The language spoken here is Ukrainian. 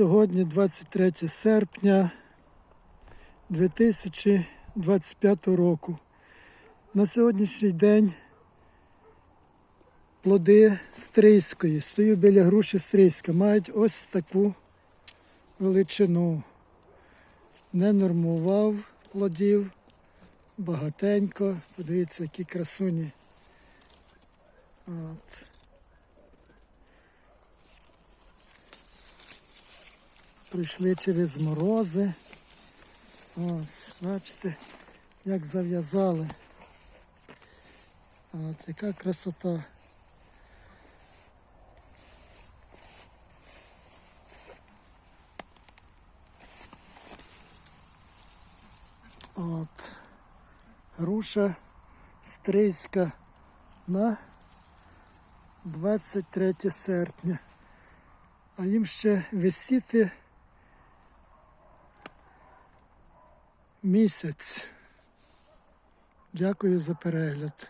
Сьогодні 23 серпня 2025 року. На сьогоднішній день плоди стрийської. Стою біля груші стрийська. Мають ось таку величину. Не нормував плодів. Багатенько. Подивіться, які красуні. От. Прийшли через морози. Ось, бачите, як зав'язали. От, яка красота. От. Груша стрийська на 23 серпня. А їм ще висіти місяць. Дякую за перегляд.